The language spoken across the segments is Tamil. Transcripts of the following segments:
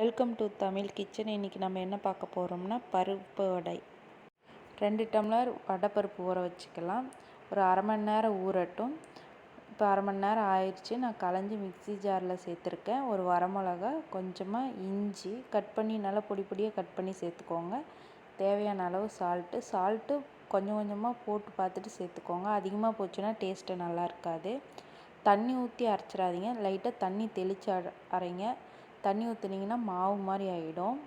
Welcome to Tamil kitchen. இன்றைக்கி நம்ம என்ன பார்க்க போகிறோம்னா பருப்பு வடை. ரெண்டு டம்ளர் வடை பருப்பு ஊற வச்சுக்கலாம். ஒரு அரை மணி நேரம் ஊறட்டும். இப்போ அரை மணி நேரம் ஆயிடுச்சு. நான் களைஞ்சி மிக்ஸி ஜாரில் சேர்த்துருக்கேன். ஒரு வரமிளகா கொஞ்சமாக இஞ்சி கட் பண்ணி நல்லா பொடி பொடியாக கட் பண்ணி சேர்த்துக்கோங்க. தேவையான அளவு சால்ட்டு சால்ட்டு கொஞ்சம் கொஞ்சமாக போட்டு பார்த்துட்டு சேர்த்துக்கோங்க. அதிகமாக போச்சுன்னா டேஸ்ட்டு நல்லா இருக்காது. தண்ணி ஊற்றி அரைச்சிடாதீங்க. லைட்டாக தண்ணி தெளித்து அரைங்க தண்ணி ஊற்றுனீங்கன்னா மாவு மாதிரி ஆகிடும்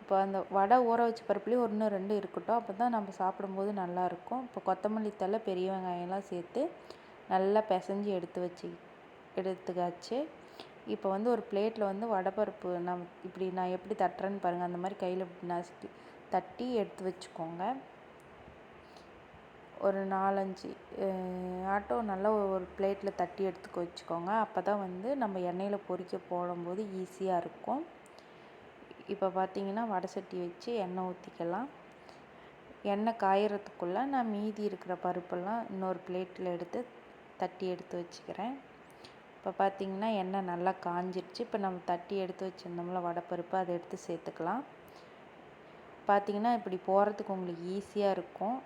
இப்போ அந்த வடை ஊற வச்ச பருப்புலேயே ஒன்று ரெண்டு இருக்கட்டும். அப்போ தான் நம்ம சாப்பிடும்போது நல்லாயிருக்கும் இப்போ கொத்தமல்லி தழை பெரிய வெங்காயம்லாம் சேர்த்து நல்லா பிசைஞ்சி எடுத்து வச்சு எடுத்துக்காச்சு. இப்போ வந்து ஒரு பிளேட்டில் வந்து வடைப்பருப்பு நான் இப்படி நான் எப்படி தட்டுறேன்னு பாருங்கள் அந்த மாதிரி கையில் நசுக்கி தட்டி எடுத்து வச்சுக்கோங்க. ஒரு நாலஞ்சு ஆட்டோ நல்லா ஒரு பிளேட்டில் தட்டி எடுத்துக்க வச்சுக்கோங்க. அப்போ தான் வந்து நம்ம எண்ணெயில் பொரிக்க போடும்போது ஈஸியாக இருக்கும். இப்போ பார்த்தீங்கன்னா வடை சட்டி வச்சு எண்ணெய் ஊற்றிக்கலாம் எண்ணெய் காயறதுக்குள்ளே நான் மீதி இருக்கிற பருப்பெல்லாம் இன்னொரு பிளேட்டில் எடுத்து தட்டி எடுத்து வச்சுக்கிறேன். இப்போ பார்த்திங்கன்னா எண்ணெய் நல்லா காஞ்சிடுச்சு இப்போ நம்ம தட்டி எடுத்து வச்சுருந்தோம்ல வடைப்பருப்பு அதை எடுத்து சேர்த்துக்கலாம். பார்த்திங்கன்னா இப்படி போகிறதுக்கு உங்களுக்கு ஈஸியாக இருக்கும்.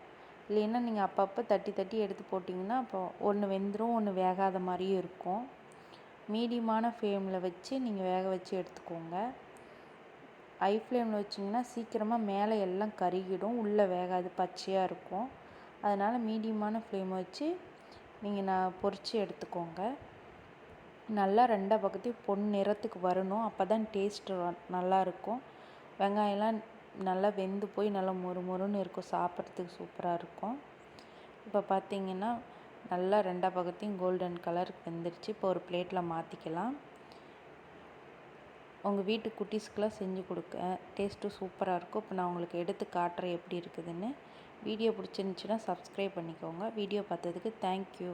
இல்லைன்னா நீங்கள் அப்பப்போ தட்டி தட்டி எடுத்து போட்டிங்கன்னா அப்போ ஒன்று வெந்துடும் ஒன்று வேகாத மாதிரியும் இருக்கும். மீடியமான ஃப்ளேமில் வச்சு நீங்கள் வேக வச்சு எடுத்துக்கோங்க. ஹை ஃப்ளேமில் வச்சிங்கன்னா சீக்கிரமாக மேலே எல்லாம் கருகிடும் உள்ளே வேகாது பச்சையாக இருக்கும். அதனால் மீடியமான ஃப்ளேம் வச்சு நீங்கள் நான் பொரித்து எடுத்துக்கோங்க. நல்லா ரெண்டா பக்கத்தையும் பொன் நிறத்துக்கு வரணும் அப்போ தான் டேஸ்ட்டு நல்லாயிருக்கும் வெங்காயம்லாம் நல்லா வெந்து போய் நல்லா மொறு மொறுன்னு இருக்கும். சாப்பிட்றதுக்கு சூப்பராக இருக்கும். இப்போ பார்த்தீங்கன்னா நல்லா ரெண்டா பக்கத்தையும் கோல்டன் கலர் வெந்துருச்சு. இப்போ ஒரு பிளேட்டில் மாற்றிக்கலாம் உங்கள் வீட்டு குட்டீஸ்க்கெலாம் செஞ்சு கொடுக்க டேஸ்ட்டும் சூப்பராக இருக்கும். இப்போ நான் உங்களுக்கு எடுத்து காட்டுறேன் எப்படி இருக்குதுன்னு. வீடியோ பிடிச்சிருந்துச்சின்னா சப்ஸ்கிரைப் பண்ணிக்கோங்க. வீடியோ பார்த்ததுக்கு தேங்க்யூ